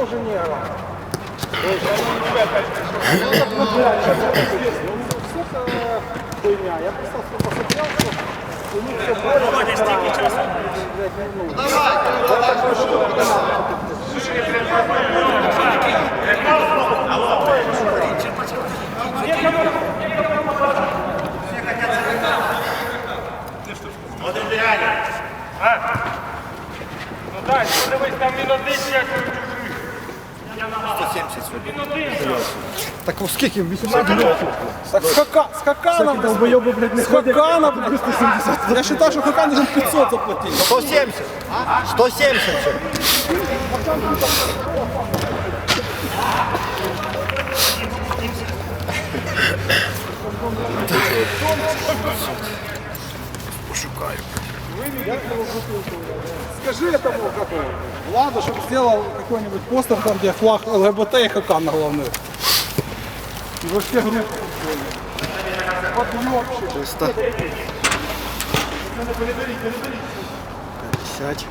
Уже не играл. Хуйня. Я просто посмотрел, что у них все более... стільки часу. Ну дай, подивись, там він один як 170 сьогодні. Так скільки? 80 років. Так скака, скакана, долбойоби, блядь, не скакана, блядь, 170. Я считаю, що скакана вже 500 заплатили. 170. 170. Скажи этому, как его, Владу, чтобы сделал какой-нибудь постер, там, где флаг ЛГБТ и хакан на главную. И вообще группа футбольная. Подъёбщик. 300. 50.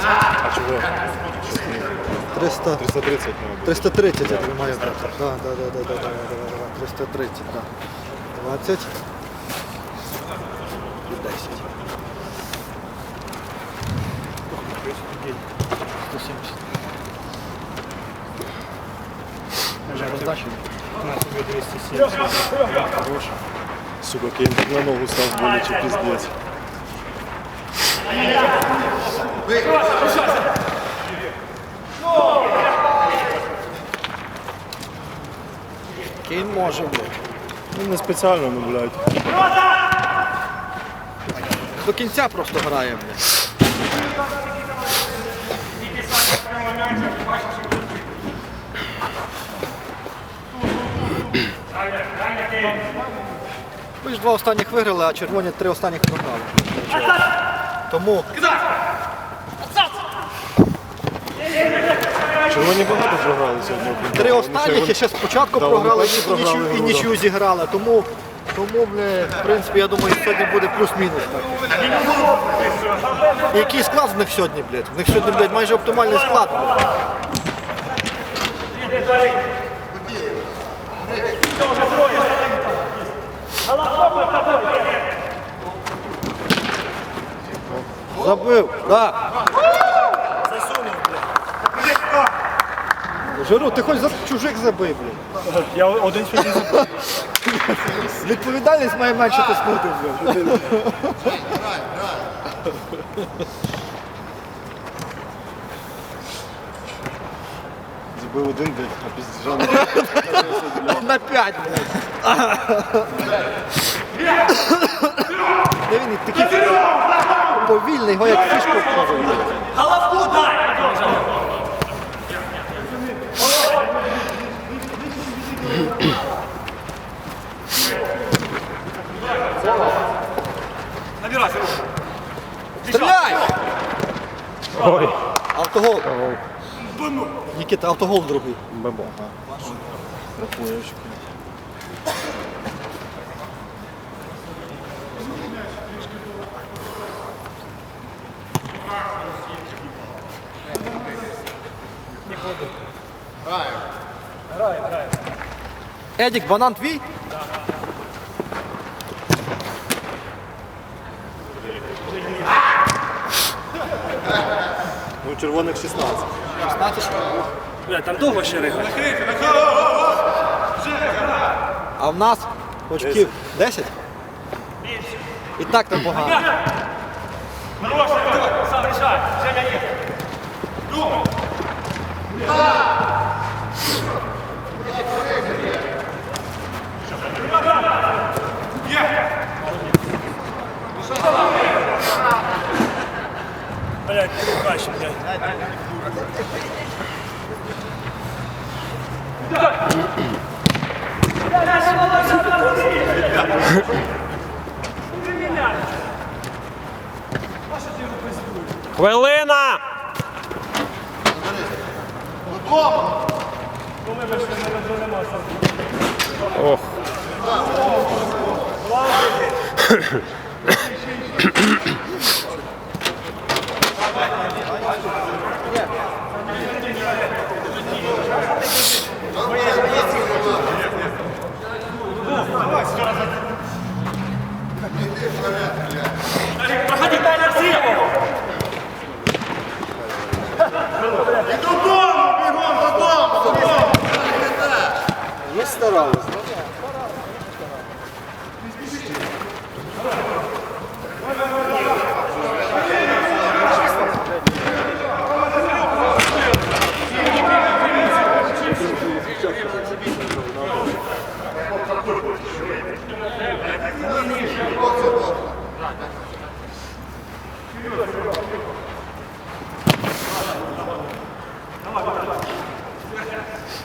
А чого? 300. 330, мабуть. 330 я тримаю. Да, да, да, да, да, да, да, да, 330, да. 20. І 10. 170. Сука, Кейн так на ногу став боляче, піздець. Кейн може, блядь. Ну не спеціально, ну, блядь. До кінця просто грає. Ми ж два останніх виграли, а червоні три останніх програли. Тому Червоні багато програли сьогодні. три останніх і ще спочатку програли і, нічию зіграли. Тому, тому бля, в принципі, я думаю, сьогодні буде плюс-мінус. Так. Який склад в них сьогодні, блядь? В них сьогодні, блядь, майже оптимальний склад. Забив, да. Жиру, ти хоч за чужих забив, блядь. Я один сьогодні забув. Відповідальність має менше ти смутив, блядь. Забив один, блядь, а пізджан. На п'ять, блядь. Де він і такий повільний, його як фішку входить. Стріляй! Ой. Автогол. Нікіта, автогол другий. Бебо. Рахуєш. Едік, банан твій? Червоних 16. 16. Бля, там довго ще ригати. А в нас очків 10? І так непогано. Сам рішай. Женя є блядь, перебач, блядь. Хвилина! Ох.